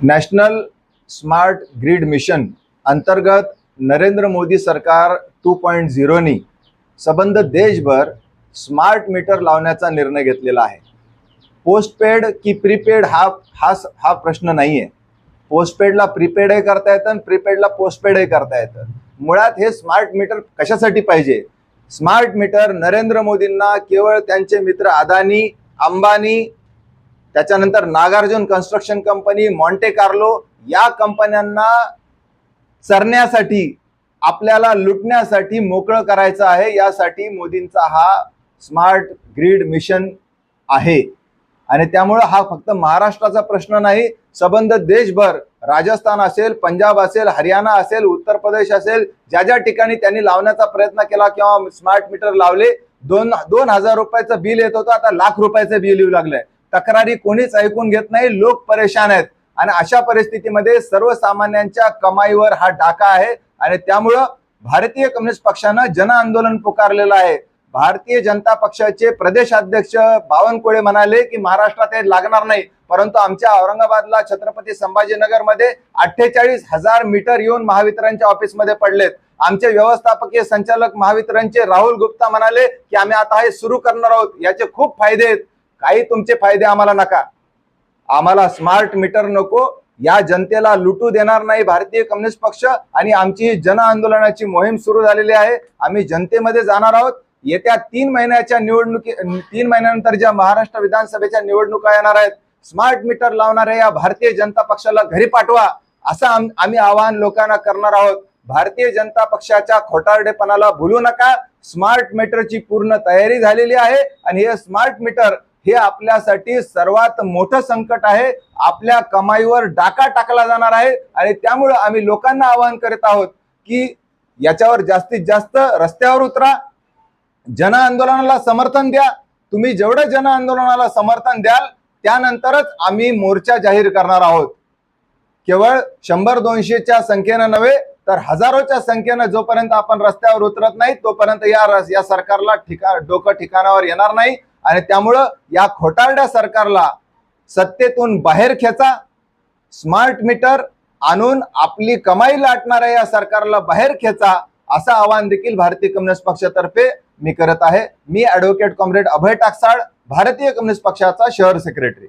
National smart grid mission अंतर्गत नरेंद्र मोदी सरकार two point झिरोनी सबंध देशभर स्मार्ट मीटर लावण्याचा निर्णय घेतलेला आहे. पोस्टपेड की प्रीपेड हा हा हा प्रश्न नाही आहे पोस्टपेडला प्रीपेडही करता येतं आणि प्रीपेडला पोस्टपेडही करता येतं. मुळात हे स्मार्ट मीटर कशासाठी पाहिजे? स्मार्ट मीटर नरेंद्र मोदींना केवळ त्यांचे मित्र अदानी अंबानी त्याच्यानंतर Nagarjuna construction company Monte Carlo या कंपन्यांना चरण्यासाठी आपल्याला लुटण्यासाठी मोकळं करायचं आहे. यासाठी मोदींचा हा स्मार्ट ग्रीड मिशन आहे. आणि त्यामुळं हा फक्त महाराष्ट्राचा प्रश्न नाही सबंध देशभर राजस्थान असेल पंजाब असेल हरियाणा असेल उत्तर प्रदेश असेल ज्या ज्या ठिकाणी त्यांनी लावण्याचा प्रयत्न केला किंवा स्मार्ट मीटर लावले दोन दोन हजार रुपयाचं बिल येत होतं आता लाख रुपयाचं बिल येऊ लागलंय. तक्रारी कोणीच ऐकून घेत नाही लोक परेशान आहेत. आणि अशा परिस्थितीमध्ये सर्वसामान्यांच्या कमाईवर हा डाका आहे आणि त्यामुळं भारतीय कम्युनिस्ट पक्षानं जन आंदोलन पुकारलेलं आहे. भारतीय जनता पक्षाचे प्रदेशाध्यक्ष बावनकुळे म्हणाले की महाराष्ट्रात हे लागणार नाही परंतु आमच्या औरंगाबादला छत्रपती संभाजीनगरमध्ये अठ्ठेचाळीस हजार मीटर येऊन महावितरणच्या ऑफिसमध्ये पडलेत. आमचे व्यवस्थापकीय संचालक महावितरणचे राहुल गुप्ता म्हणाले की आम्ही आता हे सुरू करणार आहोत याचे खूप फायदे आहेत. काही तुमचे फायदे आम्हाला नका. आम्हाला स्मार्ट मीटर नको. या जनतेला लुटू देणार नाही भारतीय कम्युनिस्ट पक्ष आणि आमची जन आंदोलनाची मोहीम सुरू झालेली आहे. आम्ही जनतेमध्ये जाणार आहोत. येत्या तीन महिन्याच्या निवडणुकी तीन महिन्यानंतर ज्या महाराष्ट्र विधानसभेच्या निवडणुका येणार आहेत स्मार्ट मीटर लावणाऱ्या या भारतीय जनता पक्षाला घरी पाठवा. असं आम्ही आवाहन लोकांना करणार आहोत. भारतीय जनता पक्षाच्या खोटारडेपणाला भुलू नका. स्मार्ट मीटरची पूर्ण तयारी झालेली आहे आणि हे स्मार्ट मीटर हे आपल्यासाठी सर्वात मोठं संकट आहे. आपल्या कमाईवर डाका टाकला जाणार आहे. आणि त्यामुळं आम्ही लोकांना आवाहन करत आहोत की याच्यावर जास्तीत जास्त रस्त्यावर उतरा. जन आंदोलनाला समर्थन द्या. तुम्ही जेवढं जन आंदोलनाला समर्थन द्याल त्यानंतरच आम्ही मोर्चा जाहीर करणार आहोत. केवळ शंभर दोनशेच्या संख्येनं नव्हे तर हजारोच्या संख्येनं जोपर्यंत आपण रस्त्यावर उतरत नाही तोपर्यंत या या सरकारला ठिका डोकं ठिकाणावर येणार नाही. आणि त्यामुळं या खोटारड्या सरकारला सत्तेतून बाहेर खेचा स्मार्ट मीटर आणून आपली कमाई लाटणाऱ्या या सरकारला बाहेर खेचा असं आवाहन देखील भारतीय कम्युनिस्ट पक्षातर्फे मी करत आहे. मी ॲडव्होकेट कॉम्रेड अभय टाकसाळ भारतीय कम्युनिस्ट पक्षाचा शहर सेक्रेटरी